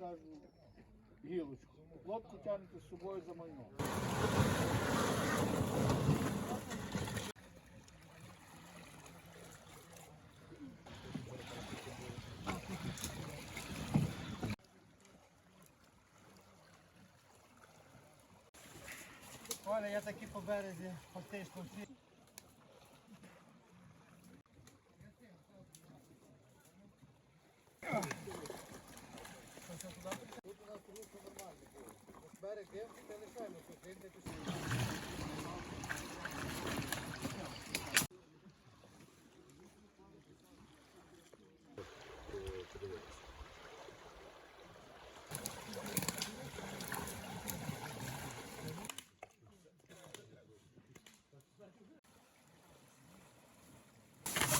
кажу, гілочку. Лодку тягнете з собою за майно. Оля, я таки по березі фактично всі.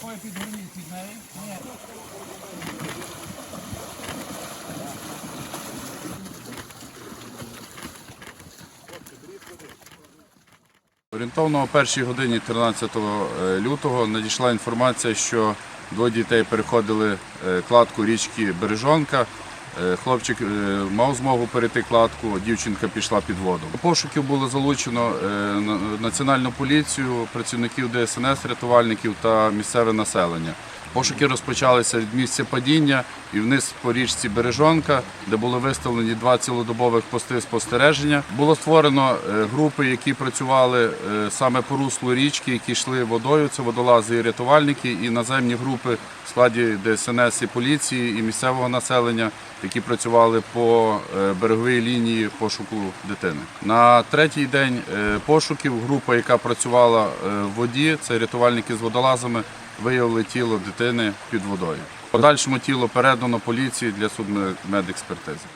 Ой, підгорніть від неї. Орієнтовно о першій годині 13 лютого надійшла інформація, що двоє дітей переходили е, кладку річки Бережонка. Е, Хлопчик е, мав змогу перейти кладку, дівчинка пішла під воду. Пошуків було залучено е, національну поліцію, працівників ДСНС, рятувальників та місцеве населення. Пошуки розпочалися від місця падіння і вниз по річці Бережонка, де були виставлені два цілодобових пости спостереження. Було створено е, групи, які працювали е, саме по руслу річки, які йшли водою. Це водолази і рятувальники, і наземні групи в складі ДСНС і поліції і місцевого населення, які працювали по е, береговій лінії пошуку дитини. На третій день пошуків група, яка працювала в воді, це рятувальники з водолазами, виявили тіло дитини під водою. Подальшому тіло передано поліції для судмедекспертизи.